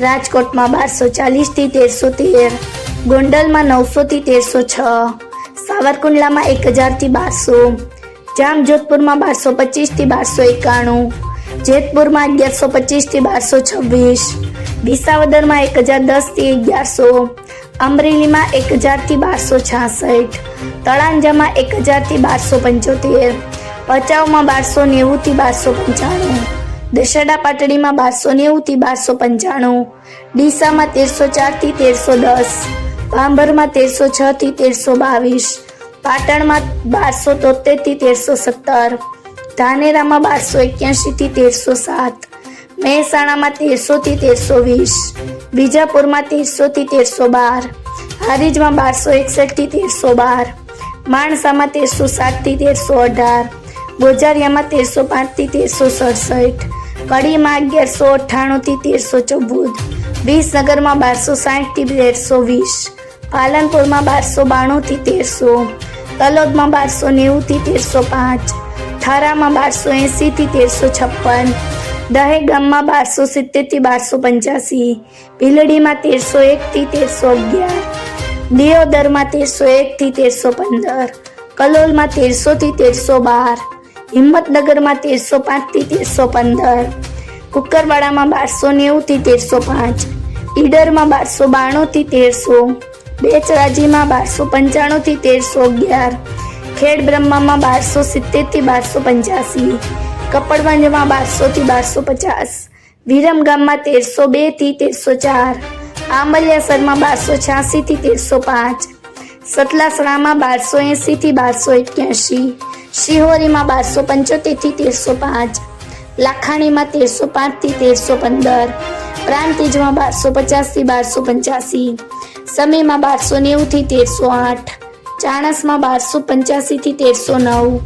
રાજકોટમાં બારસો ચાલીસથી તેરસો તેર, ગોંડલમાં નવસોથી તેરસો છ, સાવરકુંડલામાં એક હજારથી બારસો, જામજોધપુરમાં બારસો પચીસથી બારસો એકાણું, જેતપુરમાં અગિયારસો પચીસથી બારસો છવ્વીસ, વિસાવદરમાં એક હજાર દસથી અગિયારસો, અમરેલીમાં એક હજારથી બારસો છાસઠ, તળાંજામાં એક હજારથી બારસો પંચોતેર, ભચાઉમાં બારસો નેવુંથી બારસો પંચાણું દશેડા પાટડીમાં બારસો નેવુંથી બારસો પંચાણું, ડીસામાં તેરસો ચારથી તેરસો દસ પાંભરમાં તેરસો છથી તેરસો બાવીસ, પાટણમાં બારસો તોતેરથી તેરસો સત્તર, ધાનેરામાં બારસો એક્યાસીથી તેરસો સાત, મહેસાણામાં તેરસોથી તેરસો વીસ, બીજાપુરમાં તેરસોથી તેરસો બાર, હારીજમાં બારસો એકસઠથી તેરસો બાર, માણસામાં તેરસો સાતથી તેરસો અઢાર, ગોજારિયામાં તેરસો પાંચથી તેરસો સડસઠ કડીમાં અગિયારસો અઠ્ઠાણુંથી તેરસો ચૌદ, વિસનગરમાં બારસો સાઠથી તેરસો વીસ, પાલનપુરમાં બારસો બાણુંથી તેરસો, તલોદમાં બારસો નેવુંથી તેરસો પાંચ, થારામાં બારસો એંસીથી તેરસો છપ્પન, દહેગામમાં બારસો સિત્તેરથી બારસો પંચ્યાસી, ભીલડીમાં તેરસો એકથી તેરસો અગિયાર, દિયોદરમાં તેરસો એકથી તેરસો પંદર, કલોલમાં તેરસોથી તેરસો બાર હિંમતનગરમાં તેરસો પાંચથી તેરસો પંદર, કુકરવાડામાં બારસો નેવુંથી તેરસો પાંચ, ઈડરમાં બારસો બાણુંથી તેરસો, બેચરાજીમાં બારસો પંચાણુંથી તેરસો અગિયાર ખેડ બ્રહ્મામાં બારસો સિત્તેરથી બારસો પંચ્યાસી, કપડવંજમાં બારસોથી બારસો પચાસ, વિરમગામમાં તેરસો બેથી તેરસો ચાર, આંબલિયાસરમાં બારસો છ્યાસીથી તેરસો પાંચ, સતલાસણામાં બારસો એંસીથી બારસો એક્યાસી શિહોરીમાં બારસો પંચોતેરથી તેરસો પાંચ, લાખાણીમાં તેરસો પાંચથી તેરસો પંદર, પ્રાંતિજમાં બારસો પચાસથી બારસો પંચ્યાસી, સમીમાં બારસો નેવુંથી તેરસો આઠ, ચાણસમાં બારસો પંચ્યાસીથી તેરસો નવ,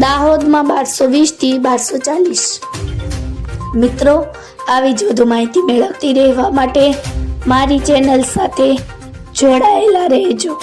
દાહોદમાં બારસો વીસથી બારસો ચાલીસ. મિત્રો, આવી જ વધુ માહિતી મેળવતી રહેવા માટે મારી ચેનલ સાથે જોડાયેલા રહેજો.